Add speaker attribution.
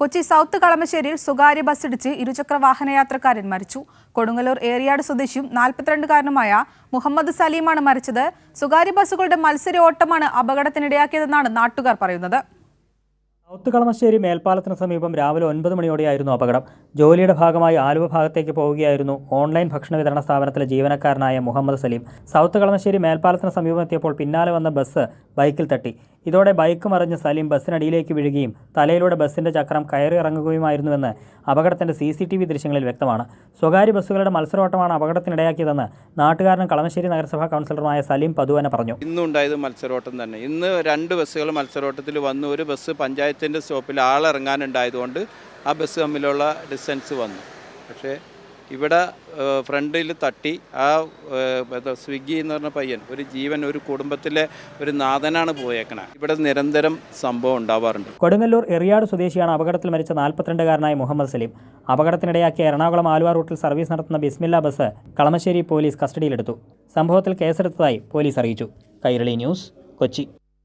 Speaker 1: Kochi south കളമശ്ശേരിയിൽ സ്വകാര്യ ബസ്സിടിച്ച് ഇരുചക്ര വാഹനയാത്രക്കാരൻ മരിച്ചു. കൊടുങ്ങല്ലൂർ ഏറിയാട് സ്വദേശിയും നാൽപ്പത്തിരണ്ടുകാരനുമായ മുഹമ്മദ് സലീമാണ് മരിച്ചത്. സ്വകാര്യ ബസ്സുകളുടെ മത്സര ഓട്ടമാണ് അപകടത്തിനിടയാക്കിയതെന്നാണ് നാട്ടുകാർ പറയുന്നത്.
Speaker 2: സൗത്ത് കളമശ്ശേരി മേൽപ്പാലത്തിന് സമീപം രാവിലെ ഒൻപത് മണിയോടെയായിരുന്നു അപകടം. ജോലിയുടെ ഭാഗമായി ആലുവ ഭാഗത്തേക്ക് പോവുകയായിരുന്നു ഓൺലൈൻ ഭക്ഷണ വിതരണ സ്ഥാപനത്തിലെ ജീവനക്കാരനായ മുഹമ്മദ് സലീം. സൗത്ത് കളമശ്ശേരി മേൽപ്പാലത്തിന് സമീപം എത്തിയപ്പോൾ പിന്നാലെ വന്ന ബസ് ബൈക്കിൽ തട്ടി. ഇതോടെ ബൈക്ക് മറിഞ്ഞ് സലീം ബസ്സിനടിയിലേക്ക് വീഴുകയും തലയിലൂടെ ബസ്സിന്റെ ചക്രം കയറി ഇറങ്ങുകയുമായിരുന്നുവെന്ന് അപകടത്തിന്റെ സി സി ടി വി ദൃശ്യങ്ങളിൽ വ്യക്തമാണ്. സ്വകാര്യ ബസ്സുകളുടെ മത്സരോട്ടമാണ് അപകടത്തിനിടയാക്കിയതെന്ന് നാട്ടുകാരനും കളമശ്ശേരി നഗരസഭാ കൗൺസിലറുമായ സലീം പതുവന പറഞ്ഞു.
Speaker 3: ഇന്നുണ്ടായത് മത്സരോട്ടം തന്നെ. ഇന്ന് രണ്ട് ബസ്സുകൾ മത്സരോട്ടത്തിൽ വന്നു. ഒരു ബസ് പഞ്ചായത്തിന്റെ സ്റ്റോപ്പിൽ ആളിറങ്ങാനുണ്ടായതുകൊണ്ട് ആ ബസ് തമ്മിലുള്ള ഡിസ്റ്റൻസ് വന്നു. പക്ഷേ ഇവിടെ ഫ്രണ്ടിൽ തട്ടി ആ സ്വിഗ്ഗി എന്ന് പറഞ്ഞ പയ്യൻ ഒരു ജീവൻ ഒരു കുടുംബത്തിലെ ഒരു നാഥനാണ് പോയേക്കണ. ഇവിടെ നിരന്തരം സംഭവം ഉണ്ടാവാറുണ്ട്.
Speaker 2: കൊടുങ്ങല്ലൂർ എറിയാട് സ്വദേശിയാണ് അപകടത്തിൽ മരിച്ച നാൽപ്പത്തിരണ്ടുകാരനായ മുഹമ്മദ് സലീം. അപകടത്തിനിടയാക്കിയ എറണാകുളം ആലുവാ റൂട്ടിൽ സർവീസ് നടത്തുന്ന ബിസ്മില്ല ബസ് കളമശ്ശേരി പോലീസ് കസ്റ്റഡിയിലെടുത്തു. സംഭവത്തിൽ കേസെടുത്തതായി പോലീസ് അറിയിച്ചു. കൈരളി ന്യൂസ് കൊച്ചി.